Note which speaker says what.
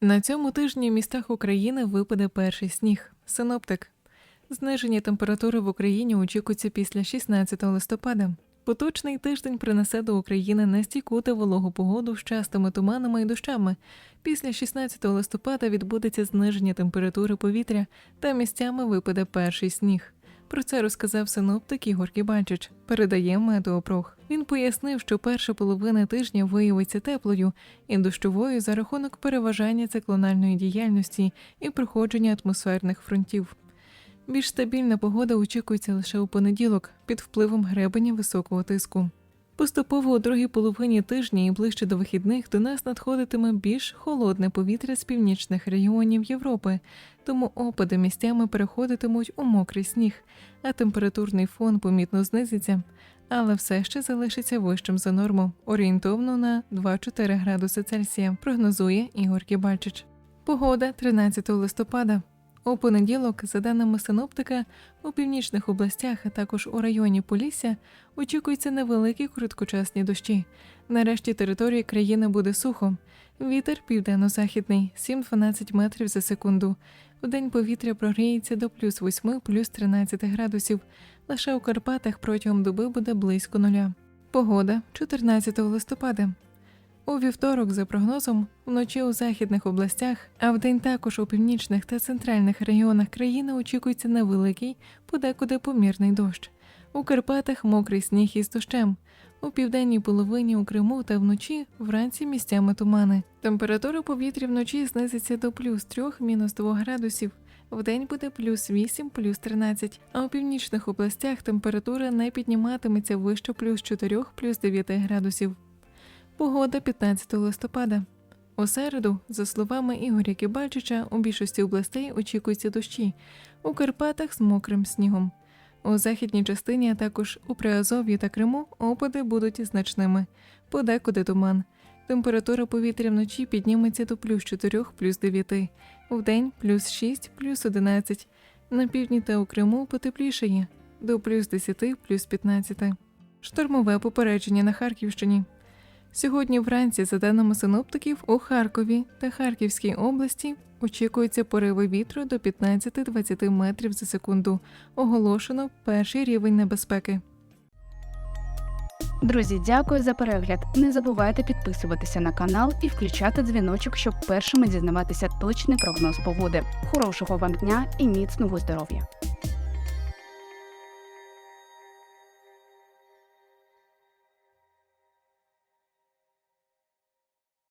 Speaker 1: На цьому тижні в містах України випаде перший сніг. Синоптик. Зниження температури в Україні очікується після 16 листопада. Поточний тиждень принесе до України нестійку та вологу погоду з частими туманами і дощами. Після 16 листопада відбудеться зниження температури повітря та місцями випаде перший сніг. Про це розказав синоптик Ігор Кібальчич. Передає Метеопрох. Він пояснив, що перша половина тижня виявиться теплою і дощовою за рахунок переважання циклональної діяльності і проходження атмосферних фронтів. Більш стабільна погода очікується лише у понеділок під впливом гребеня високого тиску. Поступово у другій половині тижня і ближче до вихідних до нас надходитиме більш холодне повітря з північних регіонів Європи, тому опади місцями переходитимуть у мокрий сніг, а температурний фон помітно знизиться, але все ще залишиться вищим за норму, орієнтовно на 2-4 градуси Цельсія, прогнозує Ігор Кібальчич. Погода 13 листопада. У понеділок, за даними синоптика, у північних областях, а також у районі Полісся, очікуються невеликі короткочасні дощі. Нарешті території країни буде сухо. Вітер південно-західний 7-12 метрів за секунду. Вдень повітря прогріється до плюс 8, плюс 13 градусів. Лише у Карпатах протягом доби буде близько нуля. Погода 14 листопада. У вівторок, за прогнозом, вночі у західних областях, а вдень також у північних та центральних регіонах країни очікується невеликий, подекуди помірний дощ. У Карпатах мокрий сніг із дощем. У південній половині у Криму та вночі вранці місцями тумани. Температура повітря вночі знизиться до плюс 3 мінус 2 градусів. Вдень буде плюс 8, плюс 13, а у північних областях температура не підніматиметься вище плюс 4, плюс 9 градусів. Погода 15 листопада. У середу, за словами Ігоря Кібальчича, у більшості областей очікуються дощі, у Карпатах з мокрим снігом. У західній частині, а також у Приазов'ї та Криму опади будуть значними, подекуди туман. Температура повітря вночі підніметься до плюс 4, плюс 9, вдень плюс 6, плюс 11, на півдні та у Криму потеплішає до плюс 10, плюс 15. Штормове попередження на Харківщині. Сьогодні вранці, за даними синоптиків, у Харкові та Харківській області очікуються пориви вітру до 15-20 метрів за секунду. Оголошено перший рівень небезпеки.
Speaker 2: Друзі, дякую за перегляд. Не забувайте підписуватися на канал і включати дзвіночок, щоб першими дізнаватися точний прогноз погоди. Хорошого вам дня і міцного здоров'я!